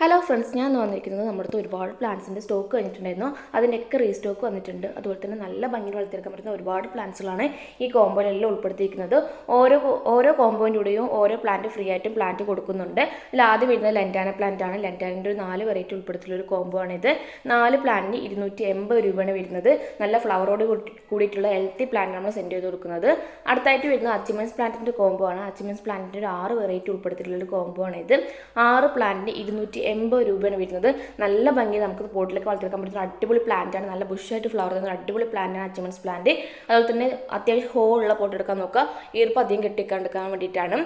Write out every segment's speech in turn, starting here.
Hello friends ഞാൻ വന്നിരിക്കുന്നത് നമ്മുടെ അടുത്ത് ഒരുപാട് പ്ലാന്റ്സിന്റെ സ്റ്റോക്ക് കഴിഞ്ഞിട്ടുണ്ടായിരുന്നു. അതിന്റെയൊക്കെ റീസ്റ്റോക്ക് വന്നിട്ടുണ്ട്. അതുപോലെ തന്നെ നല്ല ഭംഗിയിൽ വളർത്തിയെടുക്കാൻ പറ്റുന്ന ഒരുപാട് പ്ലാന്റ്സുകളാണ് ഈ കോമ്പോയിലെല്ലാം ഉൾപ്പെടുത്തിയിരിക്കുന്നത്. ഓരോ ഓരോ കോമ്പോയിന്റെയും ഓരോ പ്ലാന്റ് ഫ്രീ ആയിട്ടും പ്ലാന്റ് കൊടുക്കുന്നുണ്ട്. ഇതിൽ ആദ്യം വരുന്നത് ലെന്റാന പ്ലാന്റ് ആണ്. ലെന്റാനിന്റെ ഒരു നാല് വെറൈറ്റി ഉൾപ്പെടുത്തിയുള്ള ഒരു കോമ്പോ ആണിത് നാല് പ്ലാന്റിന് ഇരുന്നൂറ്റി എൺപത് രൂപയാണ് വരുന്നത്. നല്ല ഫ്ലവറോട് കൂടിയിട്ടുള്ള ഹെൽത്തി പ്ലാന്റ് നമ്മൾ സെൻഡ് ചെയ്ത് കൊടുക്കുന്നത്. അടുത്തായിട്ട് വരുന്നത് അച്ചിമൻസ് പ്ലാന്റിന്റെ കോമ്പോ ആണ്. അച്ചിമൻസ് പ്ലാന്റിന്റെ ഒരു ആറ് വെറൈറ്റി ഉൾപ്പെടുത്തിയിട്ടുള്ള ഒരു കോമ്പോ ആണ് ഇത്. ആറ് പ്ലാന്റിന് ഇരുന്നൂറ്റി എൺപത് രൂപയാണ് വരുന്നത്. നല്ല ഭംഗി നമുക്ക് പോട്ടിലൊക്കെ വളർത്തിയെടുക്കാൻ പറ്റുന്ന അടിപൊളി പ്ലാന്റ് ആണ്. നല്ല ബുഷായിട്ട് ഫ്ലവർ തരുന്ന അടിപൊളി പ്ലാന്റ് ആണ് അച്ചമൻസ് പ്ലാന്റ് അതുപോലെ തന്നെ അത്യാവശ്യം ഹോളുള്ള പോട്ട് എടുക്കാൻ നോക്കുക. ഈർപ്പം അധികം കെട്ടിക്കാണ്ടെടുക്കാൻ വേണ്ടിയിട്ടാണ്.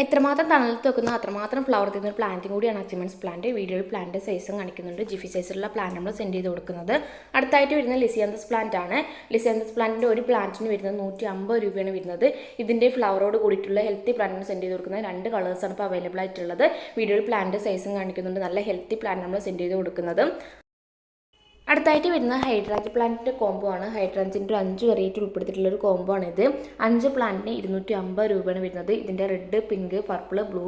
എത്രമാത്രം തണലത്ത് വെക്കുന്ന അത്രമാത്രം ഫ്ലവർ തരുന്ന ഒരു പ്ലാന്റും കൂടിയാണ് അച്ചിമെൻസ് പ്ലാന്റ് വീഡിയോയിൽ പ്ലാന്റ് സൈസും കാണിക്കുന്നുണ്ട്. ജിഫി സൈസിലുള്ള പ്ലാന്റ് നമ്മൾ സെൻഡ് ചെയ്ത് കൊടുക്കുന്നത്. അടുത്തായിട്ട് വരുന്ന ലിസിയാന്തസ് പ്ലാന്റ് ആണ്. ലിസിയാന്തസ് പ്ലാന്റിന്റെ ഒരു പ്ലാന്റിന് വരുന്നത് നൂറ്റി അമ്പത് രൂപയാണ് വരുന്നത്. ഇതിന്റെ ഫ്ലവറോട് കൂടിയിട്ടുള്ള ഹെൽത്തി പ്ലാന്റിന് സെൻഡ് ചെയ്ത് കൊടുക്കുന്നത്. രണ്ട് കളേഴ്സാണ് ഇപ്പോൾ അവൈലബിൾ ആയിട്ടുള്ളത്. വീഡിയോയിൽ പ്ലാന്റ് സൈസും കാണിക്കുന്നുണ്ട്. നല്ല ഹെൽത്തി പ്ലാന്റ് നമ്മൾ സെൻഡ് ചെയ്ത് കൊടുക്കുന്നത്. അടുത്തായിട്ട് വരുന്ന ഹൈഡ്രാഞ്ച് പ്ലാന്റിന്റെ കോംബോ ആണ്. ഹൈഡ്രാഞ്ചിന്റെ ഒരു അഞ്ച് വെറൈറ്റി ഉൾപ്പെടുത്തിയിട്ടുള്ള ഒരു കോംബോ ആണ് ഇത്. അഞ്ച് പ്ലാന്റിന് ഇരുന്നൂറ്റി അമ്പത് രൂപയാണ് വരുന്നത്. ഇതിന്റെ red pink purple blue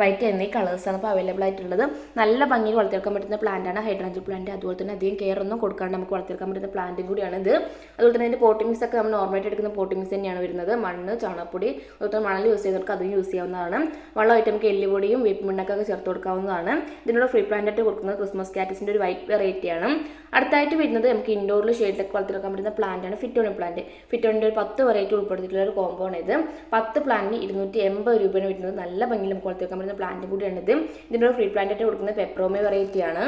white എന്നീ കളേഴ്സാണ് ഇപ്പോൾ അവൈലബിൾ ആയിട്ടുള്ളത്. നല്ല ഭംഗിയിൽ വളർത്തിയെടുക്കാൻ പറ്റുന്ന പ്ലാന്റാണ് ഹൈഡ്രാഞ്ച് പ്ലാന്റ് അതുപോലെ തന്നെ അധികം കെയർ ഒന്നും കൊടുക്കാണ്ട് നമുക്ക് വളർത്തിയെടുക്കാൻ പറ്റുന്ന പ്ലാന്റും കൂടിയാണ് ഇത്. അതുപോലെ തന്നെ ഇതിന്റെ പോട്ടിങ്സ് ഒക്കെ നമ്മൾ നോർമലായിട്ട് എടുക്കുന്ന പോട്ടിങ്സ് തന്നെയാണ് വരുന്നത്. മണ്ണ് ചാണകപ്പൊടി അതുപോലെ തന്നെ മണൽ യൂസ് ചെയ്തവർക്ക് അതും യൂസ് ചെയ്യാവുന്നതാണ്. വെള്ളമായിട്ട് നമുക്ക് എല്ലുപൊടിയും വേപ്പിമണ്ണൊക്കെ ചേർത്ത് കൊടുക്കാവുന്നതാണ്. ഇതിനോട് ഫ്രീ പ്ലാന്റായിട്ട് കൊടുക്കുന്നത് ക്രിസ്മസ് കാറ്റസിന്റെ ഒരു വൈറ്റ് വെറൈറ്റിയാണ് അടുത്തായിട്ട് വരുന്നത് നമുക്ക് ഇൻഡോറിൽ ഷെയ്ഡിലൊക്കെ വളർത്തിയെടുക്കാൻ പറ്റുന്ന പ്ലാന്റാണ് ഫിറ്റോണി പ്ലാന്റ് ഫിറ്റോണിന്റെ ഒരു പത്ത് വെറൈറ്റി ഉൾപ്പെടുത്തിയിട്ടുള്ള ഒരു ആണ് ഇത്. പത്ത് പ്ലാന്റിന് ഇരുന്നൂറ്റി എൺപത് രൂപയാണ് വരുന്നത്. നല്ല ഭംഗിയിൽ നമുക്ക് വളർത്തിയെടുക്കാൻ പറ്റുന്ന പ്ലാന്റ് കൂടിയാണിത് ഇതിന്റെ ഫ്രീ പ്ലാന്റ് ആയിട്ട് കൊടുക്കുന്നത് പെപ്രോമി വെറൈറ്റിയാണ്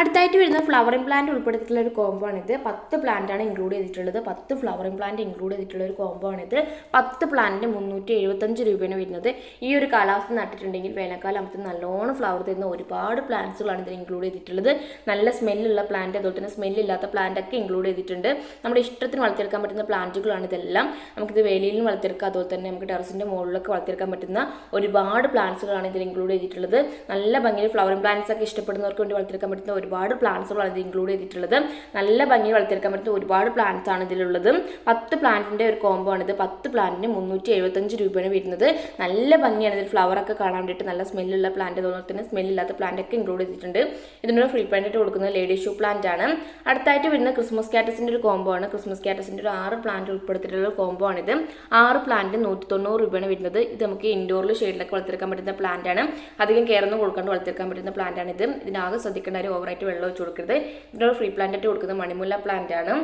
അടുത്തായിട്ട് വരുന്ന ഫ്ലവറിംഗ് പ്ലാന്റ് ഉൾപ്പെടുത്തിയിട്ടുള്ള ഒരു കോംബോ ആണിത്. പത്ത് ആണ് ഇൻക്ലൂഡ് ചെയ്തിട്ടുള്ളത്. പത്ത് ഫ്ലവറിംഗ് പ്ലാന്റ് ഇൻക്ലൂഡ് ചെയ്തിട്ടുള്ള ഒരു കോംബോ ആണിത്. പത്ത് പ്ലാന്റിന് മുന്നൂറ്റി എഴുപത്തഞ്ച് രൂപയാണ് വരുന്നത്. ഈ ഒരു കാലാവസ്ഥ നട്ടിട്ടുണ്ടെങ്കിൽ വേനൽക്കാലം ആകുമ്പോൾ നല്ലോണം ഫ്ലവർ തരുന്ന ഒരുപാട് പ്ലാന്റ്സുകളാണ് ഇതിൽ ഇൻക്ലൂഡ് ചെയ്തിട്ടുള്ളത്. നല്ല സ്മെല്ലുള്ള പ്ലാന്റ് അതുപോലെ തന്നെ സ്മെല്ലില്ലാത്ത പ്ലാന്റ് ഒക്കെ ഇൻക്ലൂഡ് ചെയ്തിട്ടുണ്ട്. നമ്മുടെ ഇഷ്ടത്തിന് വളർത്തിയെടുക്കാൻ പറ്റുന്ന പ്ലാന്റുകളാണ് ഇതെല്ലാം. നമുക്കിത് വേലിയിലും വളർത്തിയെടുക്കാം. അതുപോലെ തന്നെ നമുക്ക് ടെറസിന്റെ മുകളിലൊക്കെ വളർത്തിയെടുക്കാൻ പറ്റുന്ന ഒരുപാട് പ്ലാന്റ്സുകളാണ് ഇതിൽ ഇൻക്ലൂഡ് ചെയ്തിട്ടുള്ളത്. നല്ല ഭംഗിയിൽ ഫ്ലവറിംഗ് പ്ലാന്റ്സ് ഒക്കെ ഇഷ്ടപ്പെടുന്നവർക്ക് വേണ്ടി വളർത്തിയെടുക്കാൻ പറ്റുന്ന ഒരുപാട് പ്ലാന്റ്സുകളാണ് ഇത് ഇൻക്ലൂഡ് ചെയ്തിട്ടുള്ളത്. നല്ല ഭംഗി വളർത്തിയെടുക്കാൻ പറ്റുന്ന ഒരുപാട് പ്ലാന്റ്സ് ആണ് ഇതിലുള്ളത്. പത്ത് പ്ലാന്റിന്റെ ഒരു കോംബോ ആണിത് പത്ത് പ്ലാന്റിന് മുന്നൂറ്റി എഴുപത്തഞ്ച് രൂപയാണ് വരുന്നത്. നല്ല ഭംഗിയാണ് ഇതിൽ ഫ്ലവർ ഒക്കെ കാണാൻ വേണ്ടിയിട്ട്. നല്ല സ്മെല്ലുള്ള പ്ലാന്റ് അതുപോലെ തന്നെ സ്മെല്ലില്ലാത്ത പ്ലാന്റ് ഒക്കെ ഇൻക്ലൂഡ് ചെയ്തിട്ടുണ്ട്. ഇതിനൊരു ഫ്രീ പ്ലാന്റ് ആയിട്ട് കൊടുക്കുന്നത് ലേഡി ഷൂ പ്ലാന്റ് ആണ്. അടുത്തായിട്ട് വരുന്ന ക്രിസ്മസ് കാറ്റസിന്റെ ഒരു കോംബോ ആണ്. ക്രിസ്മസ് കാറ്റസിന്റെ ഒരു ആറ് പ്ലാന്റ് ഉൾപ്പെടുത്തിയിട്ടുള്ള കോംബോ ആണിത് ആറ് പ്ലാന്റ് നൂറ്റി തൊണ്ണൂറ് രൂപയാണ് വരുന്നത്. ഇത് നമുക്ക് ഇൻഡോറിൽ ഷെയ്ഡിലൊക്കെ വളർത്തിയെടുക്കാൻ പറ്റുന്ന പ്ലാന്റ് ആണ്. അധികം കെയർ ഒന്നും കൊടുക്കാണ്ട് വളർത്തിയെടുക്കാൻ പറ്റുന്ന പ്ലാന്റ് ആണ് ഇത്. ഇതിനാകെ ശ്രദ്ധിക്കേണ്ട ഒരു ഓവറായിട്ട് വെള്ളം ഒഴിച്ച് കൊടുക്കരുത്. ഇതിനൊരു ഫ്രീ പ്ലാന്റ് ആയിട്ട് കൊടുക്കുന്നത് മണിമുല്ല പ്ലാന്റ് ആണ്.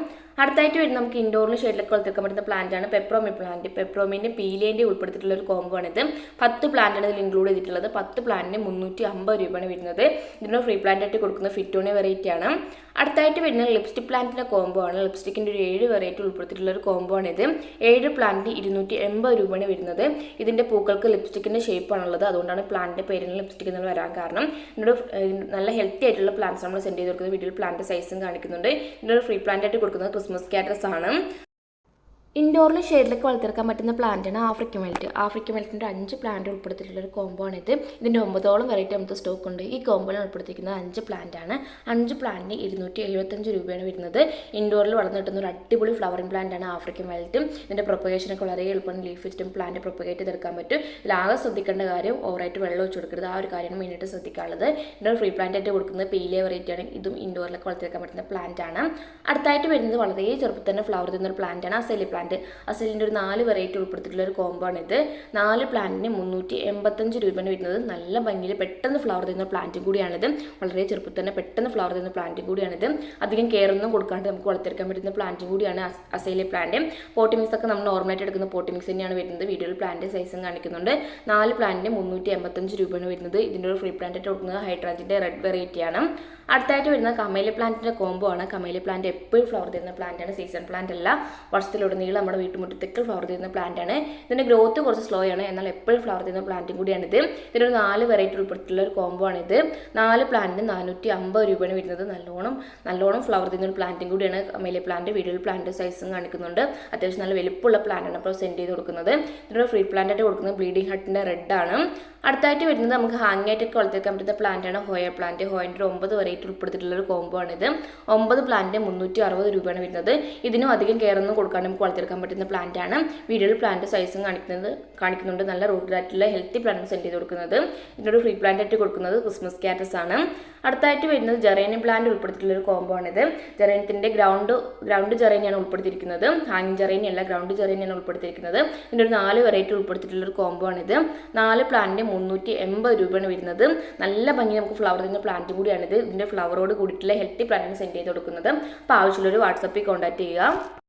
അടുത്തായിട്ട് വരുന്നത് നമുക്ക് ഇൻഡോറിൽ ഷെയ്ഡിലൊക്കെ വളർത്തിക്കാൻ പറ്റുന്ന പ്ലാന്റ് ആണ് പെപ്രോമി പ്ലാന്റ് പെപ്രോമിന്റെ പീലേന്റെ ഉൾപ്പെടുത്തിയിട്ടുള്ള ഒരു കോംബോ ആണ് ഇത്. പത്ത് പ്ലാന്റ് ആണ് ഇതിൽ ഇൻക്ലൂഡ് ചെയ്തിട്ടുള്ളത്. പത്ത് പ്ലാന്റിന് മുന്നൂറ്റി അമ്പത് രൂപയാണ് വരുന്നത്. ഇതിനൊരു ഫ്രീ പ്ലാന്റ് ആയിട്ട് കൊടുക്കുന്ന ഫിറ്റോണി വെറൈറ്റി ആണ്. അടുത്തായിട്ട് വരുന്ന ലിപ്സ്റ്റിക് പ്ലാന്റിന്റെ കോംബോ ആണ്. ലിപ്സ്റ്റിക്കിന്റെ ഒരു ഏഴ് വെറൈറ്റി ഉൾപ്പെടുത്തിയിട്ടുള്ള ഒരു കോംബോ ആണ് ഇത്. ഏഴ് പ്ലാന്റിന് ഇരുന്നൂറ്റി എൺപത് രൂപയാണ് വരുന്നത്. ഇതിന്റെ പൂക്കൾക്ക് ലിപ്സ്റ്റിക്കിന്റെ ഷേപ്പാണുള്ളത് അതുകൊണ്ടാണ് പ്ലാന്റിന്റെ പേരിന് ലിപ്സ്റ്റിക് എന്നുള്ള വരാൻ കാരണം. ഇതിനൊരു നല്ല ഹെൽത്തി ആയിട്ടുള്ള പ്ലാന്റ്സ് നമ്മൾ സെൻഡ് ചെയ്ത് കൊടുക്കുന്നത് വീട്ടിൽ പ്ലാന്റ് സൈസും കാണിക്കുന്നുണ്ട്. ഇതിനൊരു ഫ്രീ പ്ലാന്റ് ആയിട്ട് കൊടുക്കുന്നത് ക്രിസ്മസ് കാറ്റസ് ആണ്. ഇൻഡോറിൽ ഷെയ്ഡിലൊക്കെ വളർത്തിയെടുക്കാൻ പറ്റുന്ന പ്ലാന്റാണ് ആഫ്രിക്കൻ മെൽറ്റ് ആഫ്രിക്കൻ മെൽറ്റിന്റെ അഞ്ച് പ്ലാന്റ് ഉൾപ്പെടുത്തിയിട്ടുള്ള ഒരു കോംബോ ആണ് ഇത്. ഇതിന്റെ ഒമ്പതോളം വെറൈറ്റി നമുക്ക് സ്റ്റോക്ക് ഉണ്ട്. ഈ കോമ്പോയിൽ ഉൾപ്പെടുത്തിയിരിക്കുന്നത് അഞ്ച് പ്ലാന്റാണ് അഞ്ച് പ്ലാന്റിന് ഇരുന്നൂറ്റി എഴുപത്തഞ്ച് രൂപയാണ് വരുന്നത്. ഇൻഡോറിൽ വളർന്നു കിട്ടുന്ന ഒരു അടിപൊളി ഫ്ലവറിംഗ് പ്ലാന്റാണ് ആഫ്രിക്കൻ മെൽറ്റും ഇതിന്റെ പ്രൊപ്പഗേഷനൊക്കെ വളരെ എളുപ്പമാണ്. ലീഫ് വെച്ചിട്ടും പ്ലാന്റ് പ്രൊപ്പഗേറ്റ് ചെയ്തെടുക്കാൻ പറ്റും. ഇതിലാകെ ശ്രദ്ധിക്കേണ്ട കാര്യം ഓവറായിട്ട് വെള്ളം വെച്ച് കൊടുക്കരുത്. ആ ഒരു കാര്യമാണ് മെയിനായിട്ട് ശ്രദ്ധിക്കാനുള്ളത്. ഇതിന്റെ ഫ്രീ പ്ലാന്റ് ആയിട്ട് കൊടുക്കുന്നത് പീലിയ വെറൈറ്റി ആണ്. ഇതും ഇൻഡോറിലൊക്കെ വളർത്തിയെടുക്കാൻ പറ്റുന്ന പ്ലാന്റാണ് അടുത്തായിട്ട് വരുന്നത് വളരെ ചെറുപ്പത്തിൽ തന്നെ ഫ്ലവർ തരുന്ന ഒരു പ്ലാന്റാണ് ആ സെലി അസലിന്റെ ഒരു നാല് വെറൈറ്റി ഉൾപ്പെടുത്തിയിട്ടുള്ള ഒരു ഇത് നാല് പ്ലാന്റിന് മുന്നൂറ്റി എൺപത്തഞ്ച് രൂപയാണ് വരുന്നത്. നല്ല ഭംഗിയിൽ പെട്ടെന്ന് ഫ്ലവർ തരുന്ന പ്ലാന്റും കൂടിയാണിത്. വളരെ ചെറുപ്പത്തിൽ തന്നെ പെട്ടെന്ന് ഫ്ലവർ തരുന്ന പ്ലാന്റും കൂടിയാണിത്. അധികം കെയർ ഒന്നും കൊടുക്കാണ്ട് നമുക്ക് വളർത്തിയെടുക്കാൻ പറ്റുന്ന പ്ലാന്റും കൂടിയാണ് അസൈലെ പ്ലാന്റ് പ്ലാന്റ് പോട്ടിമിക്സ് ഒക്കെ നമ്മൾ നോർമലായിട്ട് എടുക്കുന്ന പോട്ടിമിക്സ് തന്നെയാണ് വരുന്നത്. വീഡിയോയിൽ പ്ലാന്റ് സൈസും കാണിക്കുന്നുണ്ട്. നാല് പ്ലാന്റിന് മുന്നൂറ്റി എൺപത്തഞ്ച് രൂപയാണ് വരുന്നത്. ഇതിന്റെ ഒരു ഫ്രീ പ്ലാന്റ് കൊടുക്കുന്നത് ഹൈഡ്രാഞ്ചിന്റെ റെഡ് വെറൈറ്റിയാണ് അടുത്തായിട്ട് വരുന്ന കമേലി പ്ലാന്റിന്റെ കോംബോ ആണ്. കമേലി പ്ലാന്റ് എപ്പോഴും ഫ്ലവർ തരുന്ന പ്ലാന്റാണ് സീസൺ പ്ലാന്റ് അല്ല. വർഷത്തിലുടനീളം നമ്മുടെ വീട്ടുമുറ്റത്തേക്ക് ഫ്ലവർ തരുന്ന പ്ലാന്റ് ആണ്. ഇതിന്റെ ഗ്രോത്ത് കുറച്ച് സ്ലോ ആണ്. എന്നാൽ എപ്പോഴും ഫ്ലവർ തരുന്ന പ്ലാന്റും കൂടിയാണ് കൂടിയാണിത്. ഇതിനൊരു നാല് വെറൈറ്റി ഉൾപ്പെടുത്തിയുള്ള ഒരു കോംബോ ആണ് ഇത് നാല് പ്ലാന്റിന് നാനൂറ്റി അമ്പത് രൂപയാണ് വരുന്നത്. നല്ലോണം നല്ലോണം ഫ്ലവർ തരുന്ന ഒരു പ്ലാന്റും കൂടിയാണ്. വലിയ പ്ലാന്റ് വീടുകൾ പ്ലാന്റ് സൈസും കാണിക്കുന്നുണ്ട്. അത്യാവശ്യം നല്ല വലുപ്പമുള്ള പ്ലാന്റാണ് അപ്പോൾ സെൻഡ് ചെയ്ത് കൊടുക്കുന്നത്. ഇതിനൊരു ഫ്രീ പ്ലാന്റ് ആയിട്ട് കൊടുക്കുന്നത് ബ്ലീഡിംഗ് ഹട്ടിന്റെ റെഡ് ആണ്. അടുത്തായിട്ട് വരുന്നത് നമുക്ക് ഹാങ് ആയിട്ടൊക്കെ വളർത്തിയെടുക്കാൻ പറ്റുന്ന പ്ലാന്റ് ആണ് ഹോയ പ്ലാന്റ് ഹോയിന്റെ ഒമ്പത് വെറൈറ്റി ഉൾപ്പെടുത്തിയിട്ടുള്ള ഒരു കോംബോ ആണിത്. ഒമ്പത് പ്ലാന്റിന് മുന്നൂറ്റി അറുപത് രൂപയാണ് വരുന്നത്. ഇതിനും അധികം കെയർ ഒന്നും കൊടുക്കാണ്ട് നമുക്ക് വളർത്തി വളർത്തിയെടുക്കാൻ പറ്റുന്ന പ്ലാന്റ് ആണ്. വീഡിയോയിൽ പ്ലാന്റ് സൈസും കാണിക്കുന്നത് കാണിക്കുന്നുണ്ട്. നല്ല റൂട്ട് ആയിട്ടുള്ള ഹെൽത്തി പ്ലാന്റ് സെൻഡ് ചെയ്ത് കൊടുക്കുന്നത്. ഇതിനൊരു ഫ്രീ പ്ലാന്റ് ആയിട്ട് കൊടുക്കുന്നത് ക്രിസ്മസ് ക്യാറ്റസ് ആണ്. അടുത്തായിട്ട് വരുന്നത് ജെറേനിയം പ്ലാന്റ് ഉൾപ്പെടുത്തിയിട്ടുള്ള ഒരു കോമ്പോ ആണിത്. ജെറേനത്തിന്റെ ഗ്രൗണ്ട് ഗ്രൗണ്ട് ജെറേനിയാണ് ഉൾപ്പെടുത്തിയിരിക്കുന്നത്. ഹാങ്ങിങ് ജെറേനിയല്ല ഗ്രൗണ്ട് ജെറേനിയാണ് ഉൾപ്പെടുത്തിയിരിക്കുന്നത്. ഇതിന്റെ ഒരു നാല് വെറൈറ്റി ഉൾപ്പെടുത്തിയിട്ടുള്ള ഒരു കോംബോ ആണിത്. നാല് പ്ലാന്റിന് മുന്നൂറ്റി എൺപത് രൂപയാണ് വരുന്നത്. നല്ല ഭംഗി നമുക്ക് ഫ്ലവർ തരുന്ന പ്ലാന്റ് കൂടിയാണിത്. ഇതിന്റെ ഫ്ലവറോട് കൂടിയിട്ടുള്ള ഹെൽത്തി പ്ലാന്റാണ് സെൻഡ് ചെയ്ത് കൊടുക്കുന്നത്. അപ്പോൾ ആവശ്യമുള്ളൊരു വാട്സപ്പിൽ കോൺടാക്ട് ചെയ്യുക.